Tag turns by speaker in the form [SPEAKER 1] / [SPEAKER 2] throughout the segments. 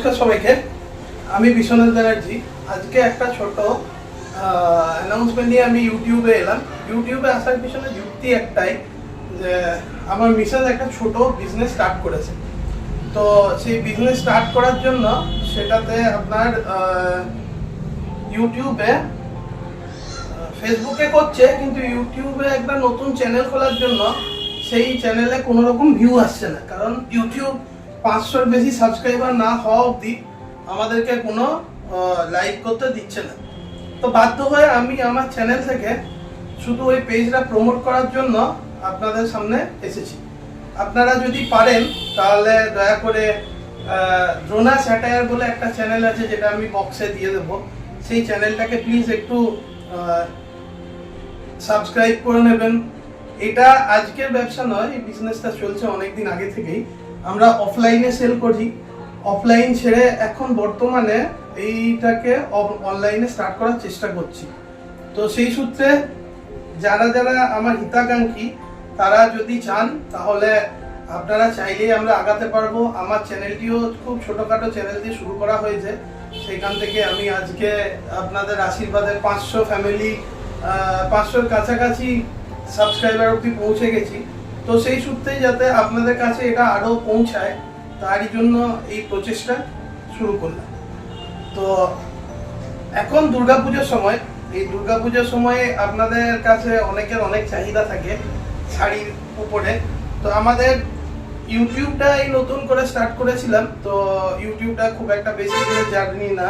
[SPEAKER 1] নমস্কার সবাইকে। আমি বিশ্বনাথ ব্যানার্জি। আজকে একটা ছোট অ্যানাউন্সমেন্ট নিয়ে আমি ইউটিউবে এলাম। ইউটিউবে আসার পিছনে যুক্তি একটাই যে, আমার মিসেস একটা ছোট বিজনেস স্টার্ট করেছে। তো সেই বিজনেস স্টার্ট করার জন্য সেটাতে আপনার ইউটিউবে ফেসবুকে করছে, কিন্তু ইউটিউবে একটা নতুন চ্যানেল খোলার জন্য সেই চ্যানেলে কোনো রকম ভিউ আসছে না। কারণ ইউটিউব পাঁচশোর বেশি সাবস্ক্রাইবার না হওয়া অবধি আমাদেরকে কোনো লাইক করতে দিচ্ছে না। তো বাধ্য হয়ে আমি আমার চ্যানেল থেকে শুধু ওই পেজটা প্রমোট করার জন্য আপনাদের সামনে এসেছি। আপনারা যদি পারেন, তাহলে দয়া করে ড্রোনা স্যাটায়ার বলে একটা চ্যানেল আছে যেটা আমি বক্সে দিয়ে দেবো। সেই চ্যানেলটাকে প্লিজ একটু সাবস্ক্রাইব করে নেবেন। এটা আজকের ব্যবসা নয়, এই বিজনেসটা চলছে অনেক দিন আগে থেকেই। আমরা অফলাইনে সেল করি। অফলাইন ছেড়ে এখন বর্তমানে এইটাকে অনলাইনে স্টার্ট করার চেষ্টা করছি। তো সেই সূত্রে যারা যারা আমার হিতাকাঙ্ক্ষী, তারা যদি চান, তাহলে আপনারা চাইলেই আমরা আগাতে পারব। আমার চ্যানেলটিও খুব ছোটোখাটো চ্যানেল দিয়ে শুরু করা হয়েছে। সেখান থেকে আমি আজকে আপনাদের আশীর্বাদে পাঁচশো ফ্যামিলি পাঁচশোর কাছাকাছি সাবস্ক্রাইবার অব্দি পৌঁছে গেছি। তো সেই সূত্রেই যাতে আপনাদের কাছে এটা আরও পৌঁছায়, তারই জন্য এই প্রচেষ্টা শুরু করলাম। তো এখন দুর্গাপুজোর সময়, এই দুর্গাপুজোর সময়ে আপনাদের কাছে অনেকের অনেক চাহিদা থাকে শাড়ির উপরে। তো আমাদের ইউটিউবটা এই নতুন করে স্টার্ট করেছিলাম, তো ইউটিউবটা খুব একটা বেশি করে জার্নি না।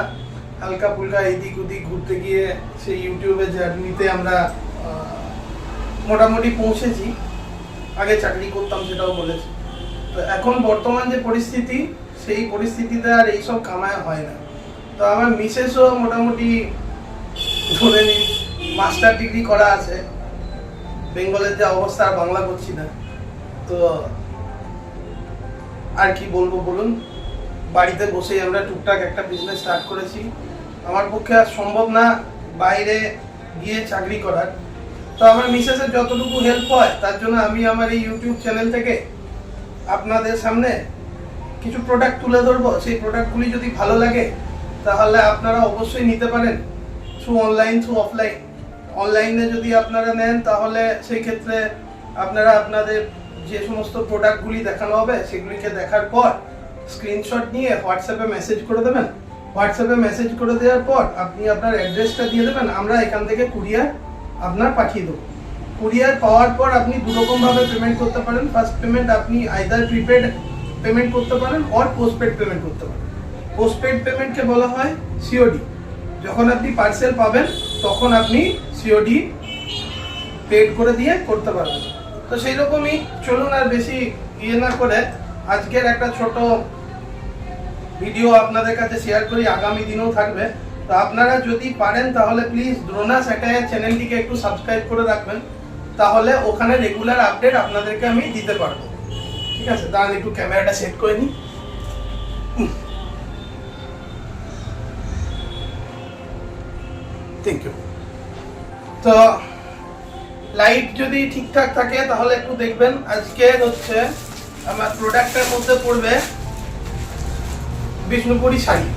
[SPEAKER 1] হালকা ফুলকা এদিক ওদিক ঘুরতে গিয়ে সেই ইউটিউবের জার্নিতে আমরা মোটামুটি পৌঁছেছি। আগে চাকরি করতাম সেটাও বলেছি। তো এখন বর্তমান যে পরিস্থিতি, সেই পরিস্থিতিতে আর এইসব কামায় হয় না। তো আমার মিসেসও মোটামুটি ধরে নিন মাস্টার ডিগ্রি করা আছে। বেঙ্গলের যে অবস্থা, আর বাংলা করছি না। তো আর কি বলব বলুন? বাড়িতে বসেই আমরা টুকটাক একটা বিজনেস স্টার্ট করেছি। আমার পক্ষে আর সম্ভব না বাইরে গিয়ে চাকরি করার। তো আমার মিসেসের যতটুকু হেল্প হয়, তার জন্য আমি আমার এই ইউটিউব চ্যানেল থেকে আপনাদের সামনে কিছু প্রোডাক্ট তুলে ধরবো। সেই প্রোডাক্টগুলি যদি ভালো লাগে, তাহলে আপনারা অবশ্যই নিতে পারেন থ্রু অনলাইন থ্রু অফলাইন অনলাইনে যদি আপনারা নেন, তাহলে সেই ক্ষেত্রে আপনারা আপনাদের যে সমস্ত প্রোডাক্টগুলি দেখানো হবে, সেগুলিকে দেখার পর স্ক্রিনশট নিয়ে হোয়াটসঅ্যাপে মেসেজ করে দেবেন। হোয়াটসঅ্যাপে মেসেজ করে দেওয়ার পর আপনি আপনার অ্যাড্রেসটা দিয়ে দেবেন। আমরা এখান থেকে কুরিয়ার আপনার পাঠিয়ে দেবো। কুরিয়ার পাওয়ার পর আপনি দুরকমভাবে পেমেন্ট করতে পারেন। ফার্স্ট পেমেন্ট আপনি আইদার প্রিপেড পেমেন্ট করতে পারেন অর পোস্টপেড পেমেন্ট করতে পারেন। পোস্টপেড পেমেন্টকে বলা হয় সিওডি যখন আপনি পার্সেল পাবেন, তখন আপনি সিওডি পেড করে দিয়ে করতে পারবেন। তো সেই রকমই চলুন আর বেশি ইয়ে না করে আজকের একটা ছোট ভিডিও আপনাদের কাছে শেয়ার করি। আগামী দিনেও থাকবে। তো আপনারা যদি পারেন তাহলে প্লিজ দ্রোনা স্যাটায়ার চ্যানেলটিকে একটু সাবস্ক্রাইব করে রাখবেন। তাহলে ওখানে রেগুলার আপডেট আপনাদেরকে আমি দিতে পারব। ঠিক আছে? দাঁড়ান একটু ক্যামেরাটা সেট করে নিই। থ্যাংক ইউ তো লাইট যদি ঠিকঠাক থাকে তাহলে একটু দেখবেন। আজকে হচ্ছে আমার প্রোডাক্টের মধ্যে পড়বে বিষ্ণুপুরি শাড়ি।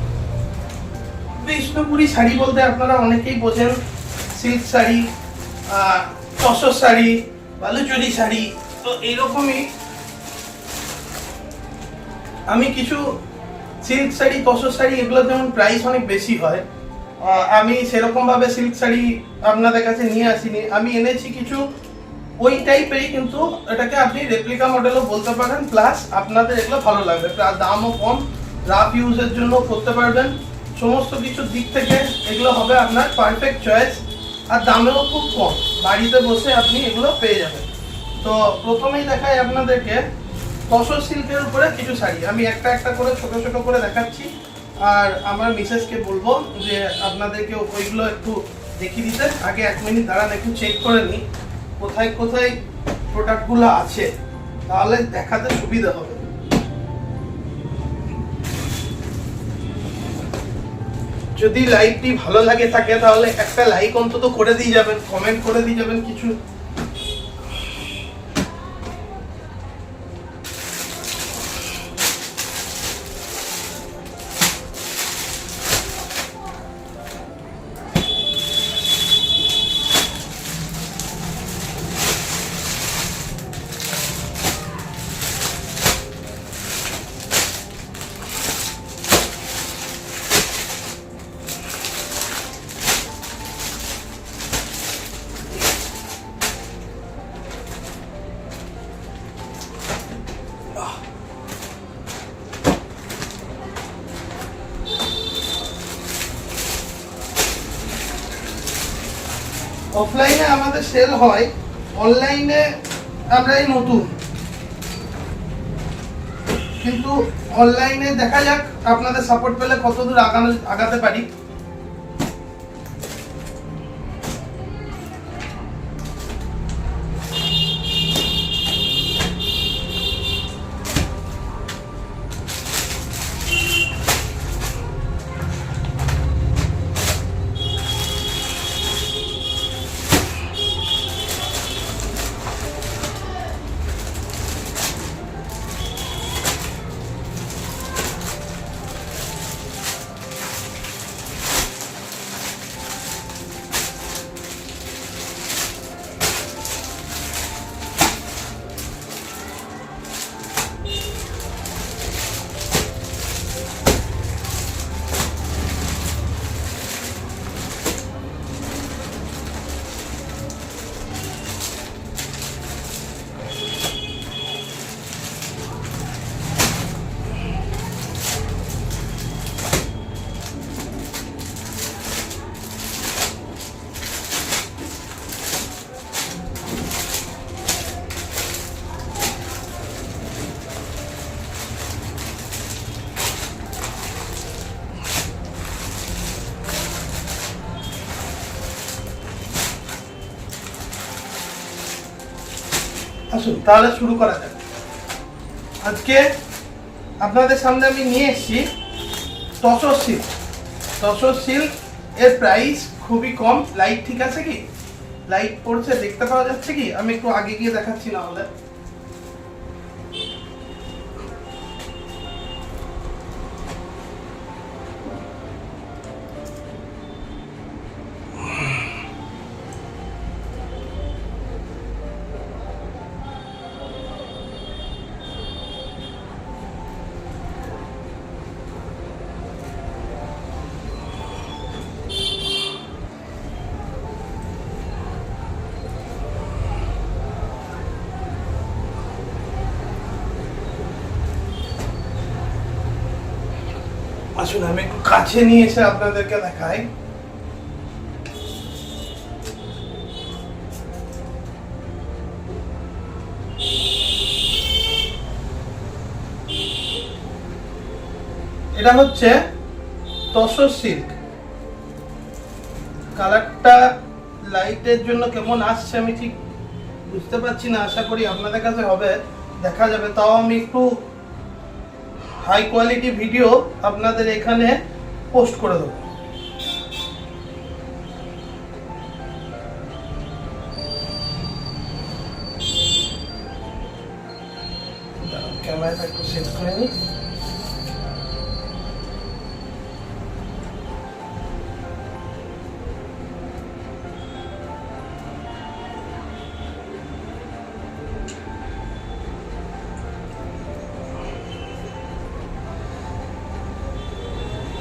[SPEAKER 1] বিষ্ণুপুরি শাড়ি বলতে আপনারা অনেকেই বোঝেন। সিল্ক শাড়ি তসর শাড়ি বালুচুরি শাড়ি। তো এইরকমই আমি কিছু সিল্ক শাড়ি, তসর শাড়ি এগুলো যেমন প্রাইস অনেক বেশি হয় আমি সেরকমভাবে সিল্ক শাড়ি আপনাদের কাছে নিয়ে আসিনি। আমি এনেছি কিছু ওই টাইপেরই কিন্তু এটাকে আপনি রেপ্লিকা মডেলও বলতে পারেন প্লাস আপনাদের এগুলো ভালো লাগবে। দামও কম রাফ ইউজের জন্য করতে পারবেন। সমস্ত কিছুর দিক থেকে এগুলো হবে আপনার পারফেক্ট চয়েস আর দামেও খুব কম। বাড়িতে বসে আপনি এগুলো পেয়ে যাবেন। তো প্রথমেই দেখাই আপনাদেরকে তসর সিল্কের উপরে কিছু শাড়ি। আমি একটা একটা করে, ছোট ছোট করে দেখাচ্ছি। আর আমার মিসেসকে বলব যে আপনাদেরকে ওইগুলো একটু দেখিয়ে দিতে। আগে এক মিনিট দাঁড়ান, একটু চেক করে নিই। কোথায় কোথায় প্রোডাক্টগুলো আছে? তাহলে দেখাতে সুবিধা হবে। যদি লাইভটি ভালো লাগে থাকে, তাহলে একটা লাইক অন্তত করে দিয়ে যাবেন কমেন্ট করে দিয়ে যাবেন, কিছু অফলাইনে আমাদের সেল হয় অনলাইনে আমরাই নতুন। কিন্তু অনলাইনে দেখা যাক আপনাদের সাপোর্ট পেলে কতদূর আগানো আগাতে পারি। আসুন, তাহলে শুরু করা যাক। আজকে আপনাদের সামনে আমি নিয়ে এসেছি তসর সিল্ক তসর সিল্ক এর প্রাইস খুবই কম। লাইট ঠিক আছে কি? লাইট পড়ছে, দেখতে পাওয়া যাচ্ছে কি? আমি একটু আগে গিয়ে দেখাচ্ছি না হলে। আসুন আমি একটু কাছে নিয়ে এসে আপনাদেরকে দেখাই। এটা হচ্ছে তসর সিল্ক। কালারটা লাইটের জন্য কেমন আসছে আমি ঠিক বুঝতে পারছি না। আশা করি আপনাদের কাছে হবে, দেখা যাবে। তাও আমি একটু হাই কোয়ালিটি ভিডিও আপনাদের এখানে পোস্ট করে দেবো। ক্যামেরাটা একটু সেট করে নিই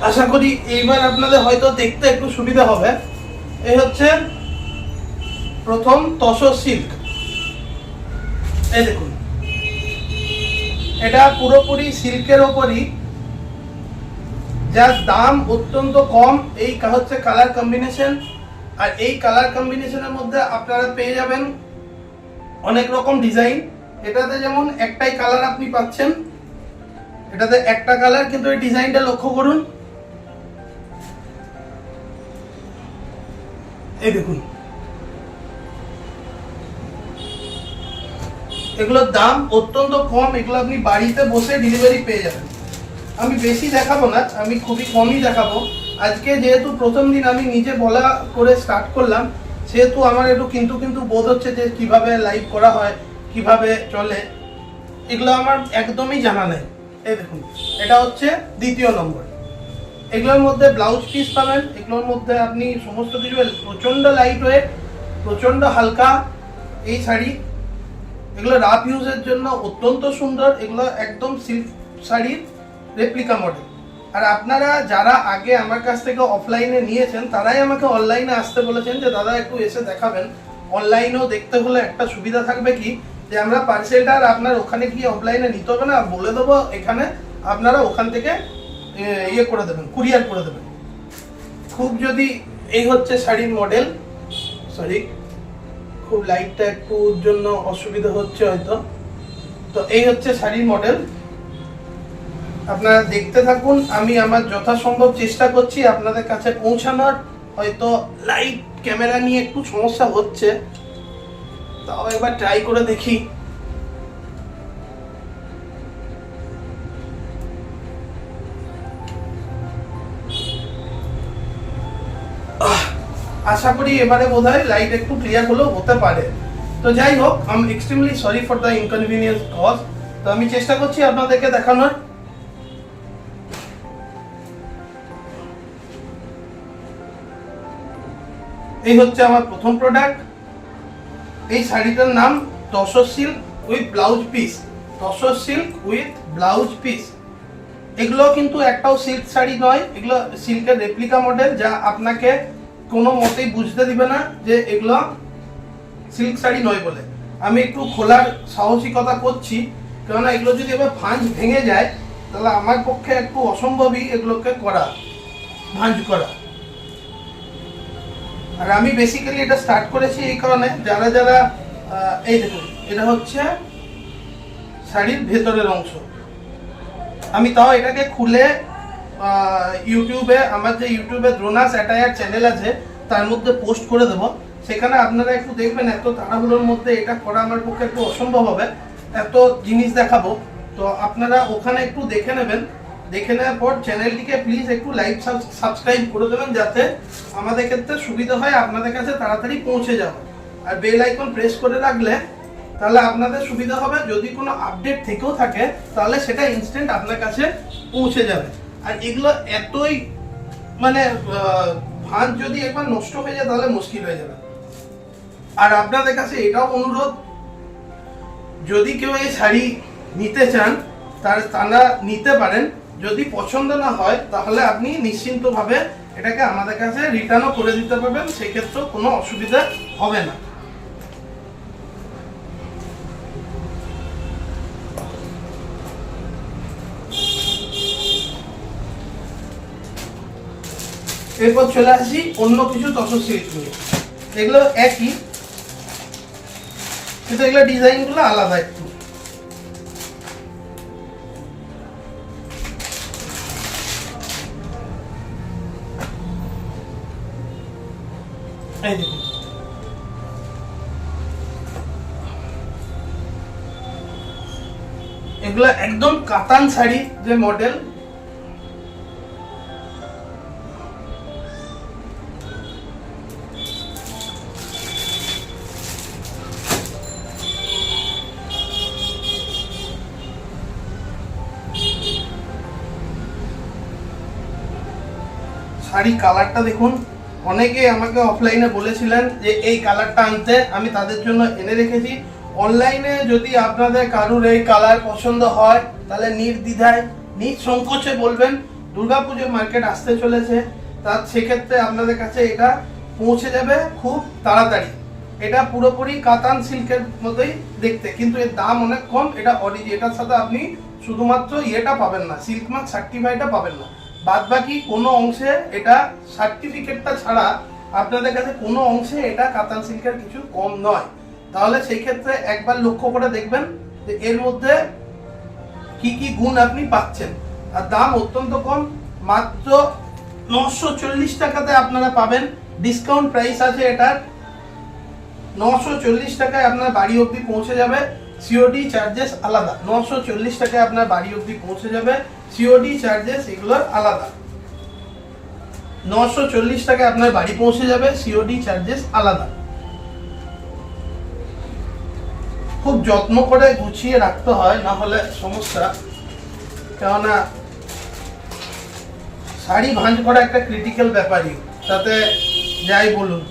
[SPEAKER 1] আশা করি এইবার আপনাদের হয়তো দেখতে একটু সুবিধা হবে। এই হচ্ছে প্রথম তসর সিল্ক। এই দেখুন। এটা পুরোপুরি সিল্কের ওপরই। যার দাম অত্যন্ত কম। এই হচ্ছে কালার কম্বিনেশন আর এই কালার কম্বিনেশনের মধ্যে আপনারা পেয়ে যাবেন অনেক রকম ডিজাইন এটাতে যেমন একটাই কালার আপনি পাচ্ছেন, এটাতে একটা কালার কিন্তু এই ডিজাইনটা লক্ষ্য করুন। এই দেখুন। এগুলোর দাম অত্যন্ত কম, এগুলো আপনি বাড়িতে বসে ডেলিভারি পেয়ে যাবেন। আমি বেশি দেখাবো না, আমি খুবই কমই দেখাবো। আজকে যেহেতু প্রথম দিন আমি নিজে বলা করে স্টার্ট করলাম, সেহেতু আমার একটু কিন্তু কিন্তু বোধ হচ্ছে যে কীভাবে লাইভ করা হয়, কীভাবে চলে, এগুলো আমার একদমই জানা নেই। এই দেখুন, এটা হচ্ছে দ্বিতীয় নম্বর। এগুলোর মধ্যে ব্লাউজ পিস পাবেন, এগুলোর মধ্যে আপনি সমস্ত কিছু প্রচণ্ড লাইট ওয়েট প্রচণ্ড হালকা এই শাড়ি। এগুলো রাফ ইউজের জন্য অত্যন্ত সুন্দর, এগুলো একদম সিল্ক শাড়ির রেপ্লিকা মডেল আর আপনারা যারা আগে আমার কাছ থেকে অফলাইনে নিয়েছেন, তারাই আমাকে অনলাইনে আসতে বলেছেন যে, দাদা, একটু এসে দেখাবেন। অনলাইনেও দেখতে হলে একটা সুবিধা থাকবে কি? যে, আমরা পার্সেলটা আর আপনার ওখানে গিয়ে অফলাইনে নিতে হবে না, বলে দেবো এখানে। আপনারা ওখান থেকে ইয়ে করে দেবেন, কুরিয়ার করে দেবেন। খুব যদি এই হচ্ছে শাড়ির মডেল সরি খুব লাইটটা একটু জন্য অসুবিধা হচ্ছে হয়তো। তো এই হচ্ছে শাড়ির মডেল আপনারা দেখতে থাকুন, আমি আমার যথাসম্ভব চেষ্টা করছি আপনাদের কাছে পৌঁছানোর। হয়তো লাইট ক্যামেরা নিয়ে একটু সমস্যা হচ্ছে। তাও একবার ট্রাই করে দেখি। আশা করি এবারে বোধহয় লাইট একটু ক্লিয়ার হলেও হতে পারে। তো যাই হোক I am extremely sorry for the inconvenience cause তো আমি চেষ্টা করছি আপনাদেরকে দেখানোর। এই হচ্ছে আমার প্রথম প্রোডাক্ট এই শাড়িটার নাম tussar silk with blouse piece tussar silk with blouse piece এগুলো কিন্তু একটাও সিল্ক শাড়ি নয়, এগুলো সিল্কের রেপ্লিকা মডেল যা আপনাকে কোনো মতেই বুঝতে দিবে না যে এগুলো সিল্ক শাড়ি নয় বলে। আমি একটু খোলার সাহসিকতা করছি, কেননা এগুলো যদি এবার ভাঁজ ভেঙে যায়, তাহলে আমার পক্ষে একটু অসম্ভবই এগুলোকে করা, ভাঁজ করা। আর আমি বেসিক্যালি এটা স্টার্ট করেছি এই কারণে যারা যারা এই দেখুন, এটা হচ্ছে শাড়ির ভেতরের অংশ। আমি তাও এটাকে খুলে ইউটিউবে, আমার যে ইউটিউবে দ্রোনাস অ্যাটায়ার চ্যানেল আছে, তার মধ্যে পোস্ট করে দেবো। সেখানে আপনারা একটু দেখবেন, এত তাড়াহুড়োর মধ্যে এটা করা আমার পক্ষে একটু অসম্ভব হবে। এত জিনিস দেখাবো। তো আপনারা ওখানে একটু দেখে নেবেন। দেখে নেওয়ার পর চ্যানেলটিকে প্লিজ একটু লাইক সাবস্ক্রাইব করে দেবেন যাতে আমাদের ক্ষেত্রে সুবিধা হয়, আপনাদের কাছে তাড়াতাড়ি পৌঁছে যাবে আর বেল আইকন প্রেস করে রাখলে তাহলে আপনাদের সুবিধা হবে। যদি কোনো আপডেট থেকেও থাকে, তাহলে সেটা ইনস্ট্যান্ট আপনার কাছে পৌঁছে যাবে। আর এগুলো এতই মানে ভাঁজ যদি একবার নষ্ট হয়ে যায় তাহলে মুশকিল হয়ে যাবে। আর আপনাদের কাছে এটাও অনুরোধ, যদি কেউ এই শাড়ি নিতে চান, তার তারা নিতে পারেন। যদি পছন্দ না হয়, তাহলে আপনি নিশ্চিন্তভাবে এটাকে আমাদের কাছে রিটার্নও করে দিতে পারবেন। সেক্ষেত্রেও কোনো অসুবিধা হবে না। এরপর চলে আসি অন্য কিছু তসর সিল্ক নিয়ে। এগুলো একই, কিন্তু এগুলো ডিজাইনগুলো আলাদা একটু। এগুলো একদম কাতান শাড়ি যে মডেল শাড়ি কালারটা দেখুন। অনেকে আমাকে অফলাইনে বলেছিলেন যে, এই কালারটা আনতে, আমি তাদের জন্য এনে রেখেছি। অনলাইনে যদি আপনাদের কারুর এই কালার পছন্দ হয়, তাহলে নির্দ্বিধায় নিজ সংকোচে বলবেন দুর্গাপুজো মার্কেট আসতে চলেছে। তার সেক্ষেত্রে আপনাদের কাছে এটা পৌঁছে যাবে খুব তাড়াতাড়ি। এটা পুরোপুরি কাতান সিল্কের মতোই দেখতে, কিন্তু এর দাম অনেক কম। এটা অরিজি এটার সাথে আপনি শুধুমাত্র ইয়েটা পাবেন না সিল্ক মার্ক সার্টিফাইডটা পাবেন না। বাদ বাকি কোনো অংশে এটা সার্টিফিকেটটা ছাড়া আপনাদের কাছে কোনো অংশে এটা কাতান সিল্কের কিছু কম নয়। তাহলে সেই ক্ষেত্রে একবার লক্ষ্য করে দেখবেন যে এর মধ্যে কি কি গুণ আপনি পাচ্ছেন। আর দাম অত্যন্ত কম, মাত্র নশো চল্লিশ টাকাতে আপনারা পাবেন। ডিসকাউন্ট প্রাইস আছে এটার। নশো চল্লিশ টাকায় আপনার বাড়ি অবধি পৌঁছে যাবে। সিওডি চার্জেস আলাদা। নশো চল্লিশ টাকায় আপনার বাড়ি অবধি পৌঁছে যাবে। সিওডি চার্জেস এগুলোর আলাদা। নশো চল্লিশ টাকায় আপনার বাড়ি পৌঁছে যাবে সিওডি চার্জেস আলাদা। খুব যত্ন করে গুছিয়ে রাখতে হয়, না হলে সমস্যা। কেননা, শাড়ি ভাঁজ করা একটা ক্রিটিক্যাল ব্যাপারই। তাতে যাই বলুন।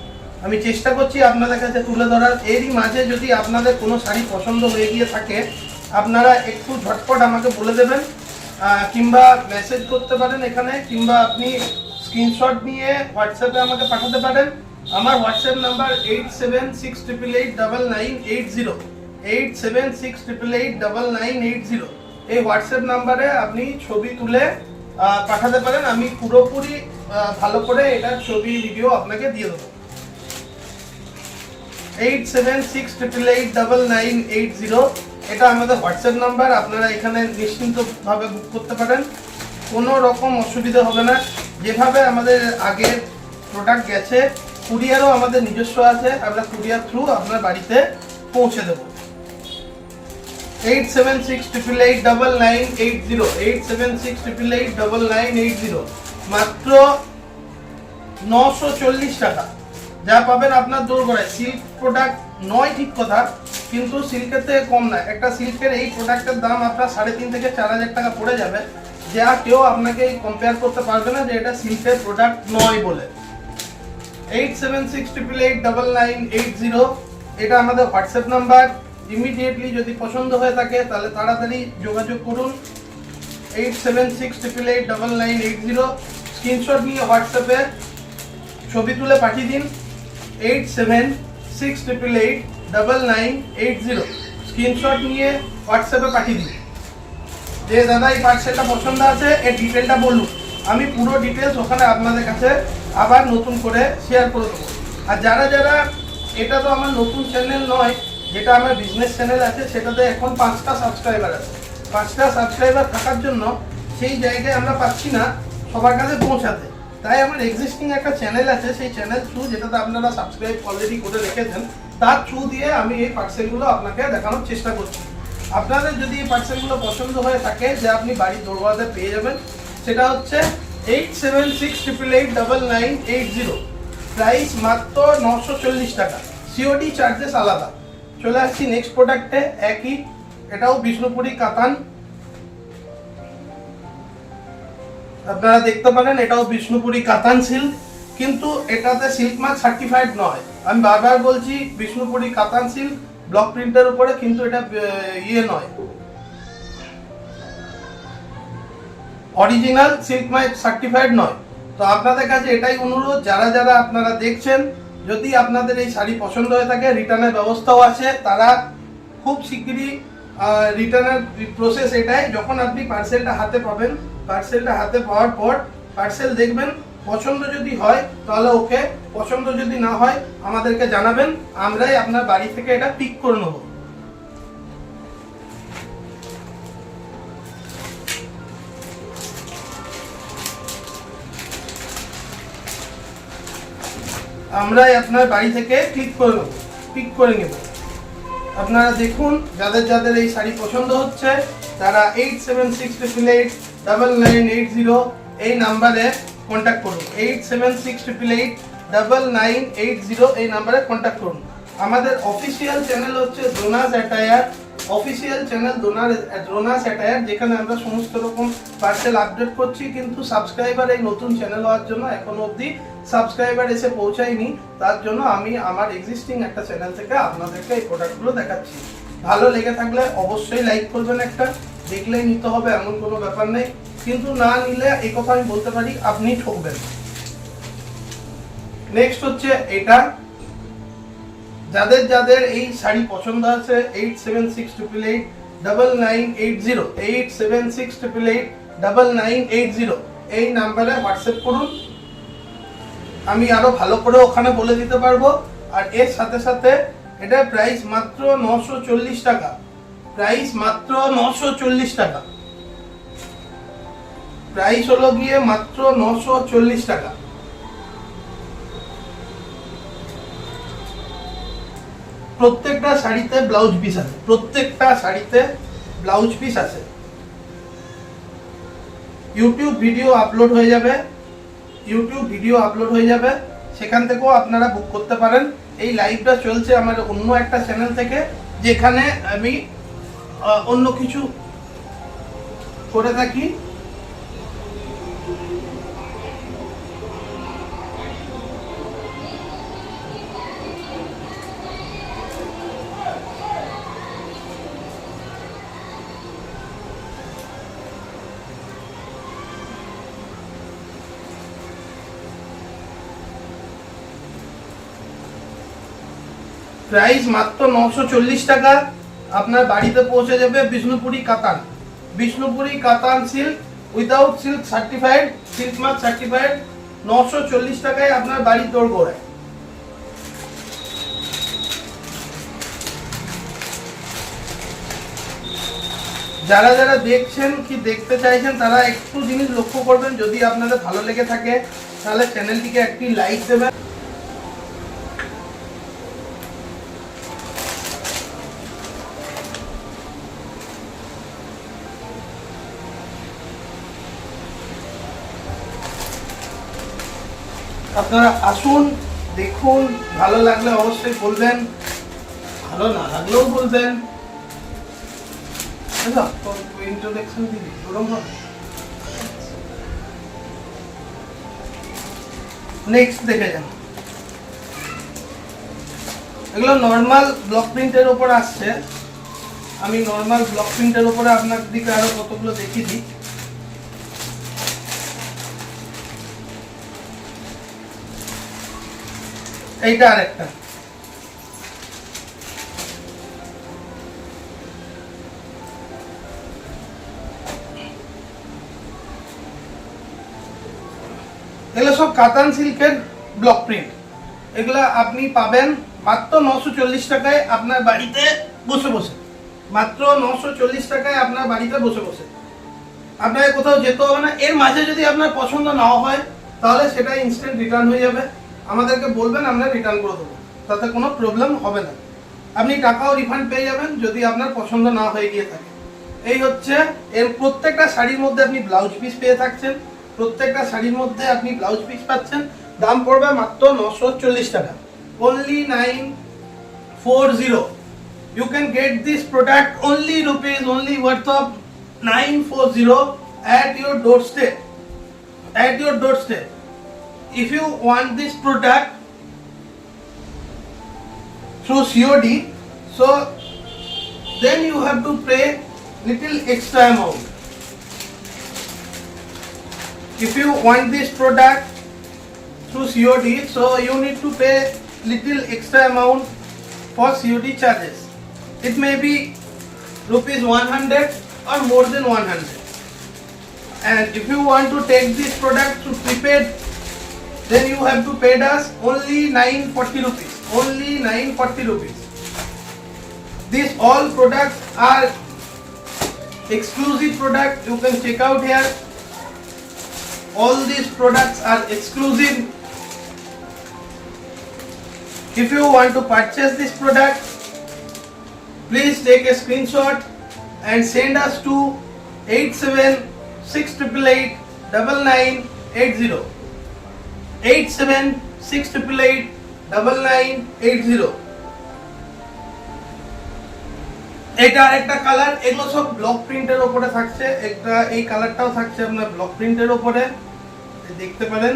[SPEAKER 1] আমি চেষ্টা করছি আপনাদের কাছে তুলে ধরার। এরই মাঝে যদি আপনাদের কোনো শাড়ি পছন্দ হয়ে গিয়ে থাকে, আপনারা একটু ঝটপট আমাকে বলে দেবেন কিংবা মেসেজ করতে পারেন এখানে, কিংবা আপনি স্ক্রিনশট নিয়ে হোয়াটসঅ্যাপে আমাকে পাঠাতে পারেন। আমার WhatsApp number eight seven six triple eight double nine eight zero eight seven six triple eight double nine eight zero এই হোয়াটসঅ্যাপ নাম্বারে আপনি ছবি তুলে পাঠাতে পারেন। আমি পুরোপুরি ভালো করে এটার ছবি ভিডিও আপনাকে দিয়ে দেবো। Eight seven six triple eight double nine eight zero এটা আমাদের হোয়াটসঅ্যাপ নাম্বার, আপনারা এখানে নিশ্চিন্তভাবে বুক করতে পারেন। কোনো রকম অসুবিধা হবে না। যেভাবে আমাদের আগে প্রোডাক্ট গেছে কুরিয়ারও আমাদের নিজস্ব আছে। আমরা কুরিয়ার থ্রু আপনার বাড়িতে পৌঁছে দেবো। Eight seven six triple eight double nine eight zero eight seven six triple eight double nine eight zero মাত্র নশো চল্লিশ টাকা। যা পাবেন আপনার দোরগোড়ায় সিল্ক প্রোডাক্ট নয় ঠিক কথা, কিন্তু সিল্কের থেকে কম না। একটা সিল্কের এই প্রোডাক্টের দাম আপনার সাড়ে তিন থেকে চার হাজার টাকা পড়ে যাবে। যা কেউ আপনাকে কম্পেয়ার করতে পারবে না যে এটা সিল্কের প্রোডাক্ট নয় বলে। Eight seven six triple eight double nine eight zero এটা আমাদের হোয়াটসঅ্যাপ নাম্বার ইমিডিয়েটলি যদি পছন্দ হয়ে থাকে, তাহলে তাড়াতাড়ি যোগাযোগ করুন। Eight seven six triple eight double nine eight zero screenshot নিয়ে হোয়াটসঅ্যাপে ছবি তুলে পাঠিয়ে দিন। Eight seven six triple eight double nine eight zero screenshot নিয়ে হোয়াটসঅ্যাপে পাঠিয়ে দিন যে দাদা এই পার্সেলটা পছন্দ আছে এর ডিটেলটা বলুন আমি পুরো ডিটেলস ওখানে আপনাদের কাছে আবার নতুন করে শেয়ার করে দেবো আর যারা যারা এটা তো আমার নতুন চ্যানেল নয় যেটা আমার বিজনেস চ্যানেল আছে সেটাতে এখন পাঁচটা সাবস্ক্রাইবার আছে পাঁচটা সাবস্ক্রাইবার থাকার জন্য সেই জায়গায় আমরা পাচ্ছি না সবার কাছে পৌঁছাতে তাই আমার এক্সিস্টিং একটা চ্যানেল আছে, সেই চ্যানেল থ্রু যেটাতে আপনারা সাবস্ক্রাইব অলরেডি করে রেখেছেন, তার থ্রু দিয়ে আমি এই পার্সেলগুলো আপনাকে দেখানোর চেষ্টা করছি। আপনাদের যদি এই পার্সেলগুলো পছন্দ হয়ে থাকে, যে আপনি বাড়ির দরওয়াজে পেয়ে যাবেন, সেটা হচ্ছে eight seven six triple eight nine eight zero price মাত্র নশো চল্লিশ টাকা। সিওডি চার্জেস আলাদা। চলে আসছি নেক্সট প্রোডাক্টে একই। এটাও বিষ্ণুপুরি কাতান। আপনারা দেখতে পারেন, এটাও বিষ্ণুপুরি কাতান সিল্ক কিন্তু এটাতে সিল্ক মার্ক সার্টিফাইড নয়। আমি বারবার বলছি, বিষ্ণুপুরি কাতান সিল্ক ব্লক প্রিন্টের উপরে কিন্তু এটা ইয়ে নয়। অরিজিনাল সিল্ক মার্ক সার্টিফাইড নয়। তো আপনাদের কাছে এটাই অনুরোধ, যারা যারা আপনারা দেখছেন, যদি আপনাদের এই শাড়ি পছন্দ হয়ে থাকে রিটার্নের ব্যবস্থাও আছে, তারা খুব শিগগিরই রিটার্নের প্রসেস এটাই, যখন আপনি পার্সেলটা হাতে পাবেন পার্সেলটা হাতে পাওয়ার পর পার্সেল দেখবেন, পছন্দ যদি হয়, তাহলে ওকে, পছন্দ যদি না হয়, আমাদেরকে জানাবেন, আমরাই আপনার বাড়ি থেকে এটা পিক করে নেব। আমরাই আপনার বাড়ি থেকে ক্লিক করে নেব পিক করে নেব। আপনারা দেখুন, যাদের যাদের এই শাড়ি পছন্দ হচ্ছে, তারা eight seven six triple eight double nine eight zero এই নাম্বারে কন্ট্যাক্ট করুন। Eight seven six triple eight double nine eight zero এই নাম্বারে কন্ট্যাক্ট করুন। আমাদের অফিসিয়াল চ্যানেল হচ্ছে জোনাস অ্যাটায়ার অফিসিয়াল চ্যানেল ডোনার ডোনাস অ্যাটায়ার যেখানে আমরা সমস্ত রকম পার্সেল আপডেট করছি, কিন্তু সাবস্ক্রাইবার এই নতুন চ্যানেল হওয়ার জন্য এখনও অবধি সাবস্ক্রাইবার এসে পৌঁছায়নি। তার জন্য আমি আমার এক্সিস্টিং একটা চ্যানেল থেকে আপনাদেরকে এই প্রোডাক্টগুলো দেখাচ্ছি। ভালো লেগে থাকলে অবশ্যই লাইক করবেন একটা। দেখলেই নিতে হবে, এমন কোনো ব্যাপার নেই। কিন্তু না নিলে এই কথা আমি বলতে পারি, আপনি ঠকবেন। নেক্সট হচ্ছে এটা। যাদের যাদের এই শাড়ি পছন্দ আছে eight seven six triple eight double nine eight zero eight seven six triple eight double nine eight zero এই নাম্বারে হোয়াটসঅ্যাপ করুন। আমি আরও ভালো করে ওখানে বলে দিতে পারব। আর এর সাথে সাথে এটার প্রাইস মাত্র নশো চল্লিশ টাকা। প্রাইস মাত্র নশো চল্লিশ টাকা। প্রাইস হলো গিয়ে মাত্র নশো চল্লিশ টাকা। প্রত্যেকটা শাড়িতে ব্লাউজ পিস আছে। প্রত্যেকটা শাড়িতে ব্লাউজ পিস আছে। ইউটিউব ভিডিও আপলোড হয়ে যাবে। ইউটিউব ভিডিও আপলোড হয়ে যাবে। সেখান থেকেও আপনারা বুক করতে পারেন। এই লাইভটা চলছে আমার অন্য একটা চ্যানেল থেকে, যেখানে আমি অন্য কিছু করে থাকি। প্রাইস মাত্র নশো টাকা। আপনার বাড়িতে পৌঁছে যাবে Bishnupuri Katan. Bishnupuri Katan silk without silk certified silk মাস সার্টিফাইড নশো টাকায় আপনার বাড়ি দৌড় করে যারা যারা দেখছেন কি দেখতে চাইছেন, তারা একটু জিনিস লক্ষ্য করবেন। যদি আপনাদের ভালো লেগে থাকে, তাহলে চ্যানেলটিকে একটি লাইক দেবেন। আপনারা আসুন, দেখুন, ভালো লাগলে অবশ্যই বলবেন, ভালো না লাগলেও বলবেন। আমি নর্মাল ব্লক প্রিন্টের ওপরে আপনার দিকে আরও কতগুলো দেখিয়ে দিই। এইটা আরেকটা। এগুলো সব কাতান সিল্কের ব্লক প্রিন্ট এগুলা আপনি পাবেন মাত্র নশো চল্লিশ টাকায় আপনার বাড়িতে বসে বসে। মাত্র নশো চল্লিশ টাকায় আপনার বাড়িতে বসে বসে। আপনাকে কোথাও যেতে হবে না। এর মাঝে যদি আপনার পছন্দ নাও হয়, তাহলে সেটা ইনস্ট্যান্ট রিটার্ন হয়ে যাবে। আমাদেরকে বলবেন, আমরা রিটার্ন করে দেবো তাতে কোনো প্রবলেম হবে না আপনি টাকাও রিফান্ড পেয়ে যাবেন, যদি আপনার পছন্দ না হয়ে গিয়ে থাকে এই হচ্ছে, এর প্রত্যেকটা শাড়ির মধ্যে আপনি ব্লাউজ পিস পেয়ে থাকছেন প্রত্যেকটা শাড়ির মধ্যে আপনি ব্লাউজ পিস পাচ্ছেন দাম পড়বে মাত্র নশো চল্লিশ টাকা only nine four zero. You can get this product only rupees, only worth of nine four zero at your doorstep. At your doorstep. If you want this product through COD, so then you have to pay little extra amount. If you want this product through COD, so you need to pay little extra amount for COD charges. It may be rupees 100 or more than 100. And if you want to take this product to prepaid, then you have to pay us only 940 rupees. Only 940 rupees. These all products are exclusive product. You can check out here. All these products are exclusive if you want to purchase this product please take a screenshot and send us to 876888980 876888980 এটা আরেকটা colour এগুলো সব block প্রিন্টের ওপরে থাকছে। একটা, এই কালারটাও থাকছে আপনার ব্লক প্রিন্টের ওপরে দেখতে পারেন।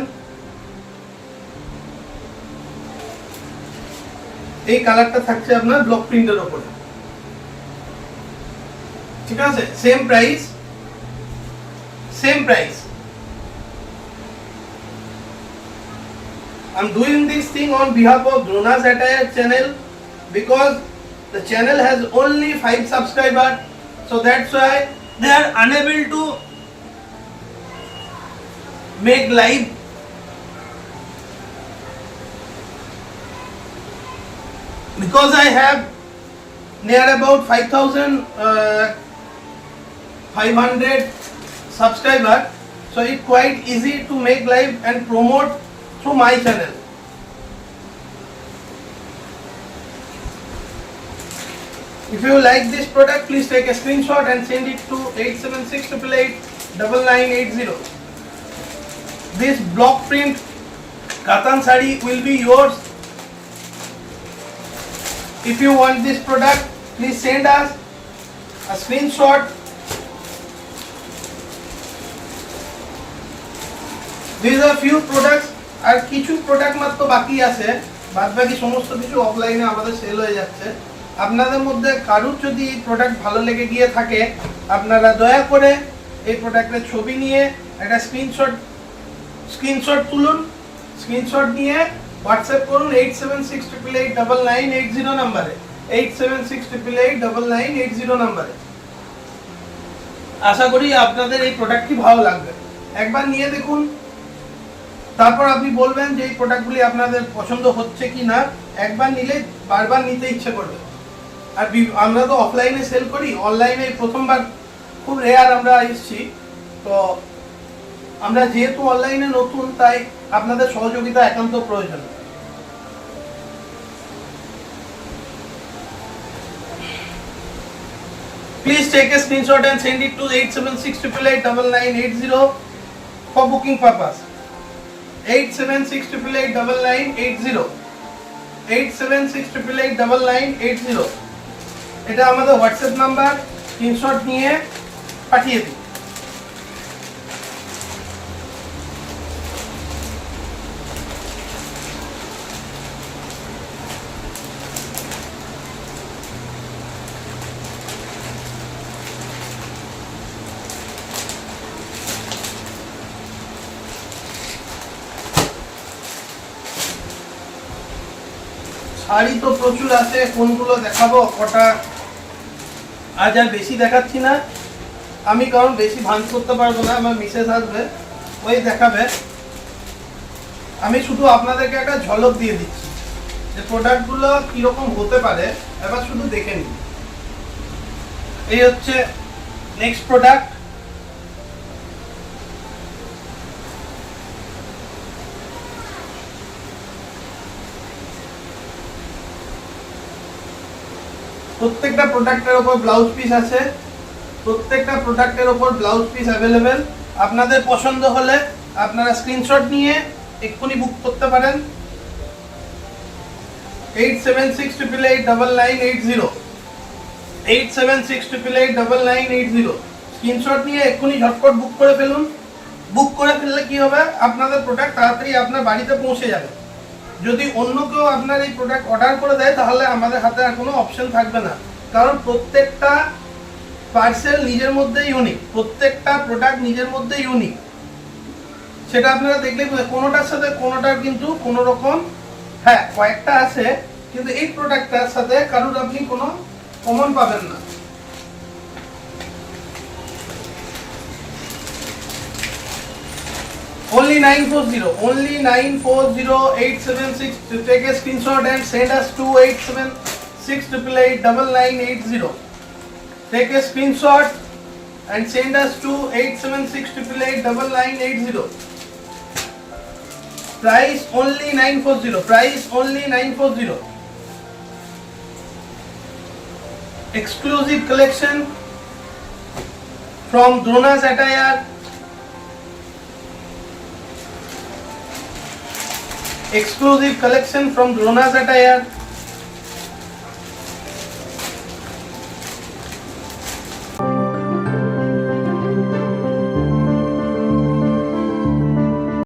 [SPEAKER 1] এই কালারটা থাকছে আপনার ব্লক প্রিন্টের ওপরে ঠিক আছে? Same price same price I'm doing this thing on behalf of Drona's Attire channel because the channel has only 5 subscribers. So that's why they are unable to make live. Because I have near about 5,000 uh, 500 subscribers so it's quite easy to make live and promote through my channel. If you like this product please take a screenshot and send it to 876 this block print katan sari will be yours. If you want this product please send us a screenshot. These are few products আর কিছু product মাত্র বাকি আছে। বাদ বাকি সমস্ত কিছু অফলাইনে আমাদের সেল হয়ে যাচ্ছে। আপনাদের মধ্যে কারুর যদি প্রোডাক্ট ভালো লেগে গিয়ে থাকে, আপনারা দয়া করে এই প্রোডাক্টের ছবি নিয়ে একটা স্ক্রিনশট স্ক্রিনশট তুলুন। স্ক্রিনশট নিয়ে হোয়াটসঅ্যাপ করুন eight seven six triple eight double nine eight zero নাম্বারে eight seven six triple eight double nine eight zero নাম্বারে আশা করি আপনাদের এই প্রোডাক্টটি ভালো লাগবে। একবার নিয়ে দেখুন। তারপর আপনি বলবেন যে এই প্রোডাক্টগুলি আপনাদের পছন্দ হচ্ছে কি না একবার নিলে বারবার নিতে ইচ্ছে করবে। আর আমরা তো অফলাইনে সেল করি অনলাইনে প্রথমবার খুব রেয়ার আমরা এসেছি। তো আমরা যেহেতু অনলাইনে নতুন, তাই আপনাদের সহযোগিতা একান্ত প্রয়োজন। Please take a screenshot and send it to 876889980 for booking purpose. 876889980 876889980 এটা আমাদের হোয়াটসঅ্যাপ নাম্বার স্ক্রিনশট নিয়ে পাঠিয়ে দিন। শাড়ি তো প্রচুর আছে, কোনগুলো দেখাবো? কটা? আজ আর বেশি দেখাচ্ছি না। আমি কারণ বেশি ভান করতে পারব না, আমার মিসেস আসবে, ওই দেখাবে। আমি শুধু আপনাদেরকে একটা ঝলক দিয়ে দিচ্ছি, যে প্রোডাক্টগুলো কীরকম হতে পারে, এবার শুধু দেখে নিন। এই হচ্ছে নেক্সট প্রোডাক্ট প্রত্যেকটা প্রোডাক্টের ওপর ব্লাউজ পিস আছে। প্রত্যেকটা প্রোডাক্টের ওপর ব্লাউজ পিস অ্যাভেলেবেল আপনাদের পছন্দ হলে আপনারা স্ক্রিনশট নিয়ে এক্ষুনি বুক করতে পারেন। Eight seven six triple eight double nine eight zero eight seven six triple eight double nine eight zero screenshot নিয়ে এক্ষুনি ঝটপট বুক করে ফেলুন। বুক করে ফেললে কি হবে? আপনাদের প্রোডাক্ট তাড়াতাড়ি আপনার বাড়িতে পৌঁছে যাবে। যদি অন্য কেউ আপনার এই প্রোডাক্ট অর্ডার করে দেয়, তাহলে আমাদের হাতে আর কোনো অপশন থাকবে না। কারণ প্রত্যেকটা পার্সেল নিজের মধ্যে ইউনিক প্রত্যেকটা প্রোডাক্ট নিজের মধ্যে ইউনিক সেটা আপনারা দেখলেই কোনোটার সাথে কোনোটার কিন্তু কোনো রকম হ্যাঁ কয়েকটা আছে, কিন্তু এই প্রোডাক্টটার সাথে কারোর আপনি কোনো কমন পাবেন না। Only 940, only 940 to take a screenshot and send us to 876888980. Take a screenshot and send us to 876888980. Price only 940, price only 940. Exclusive collection from Drona's Attire. Exclusive collection from Rona's Attire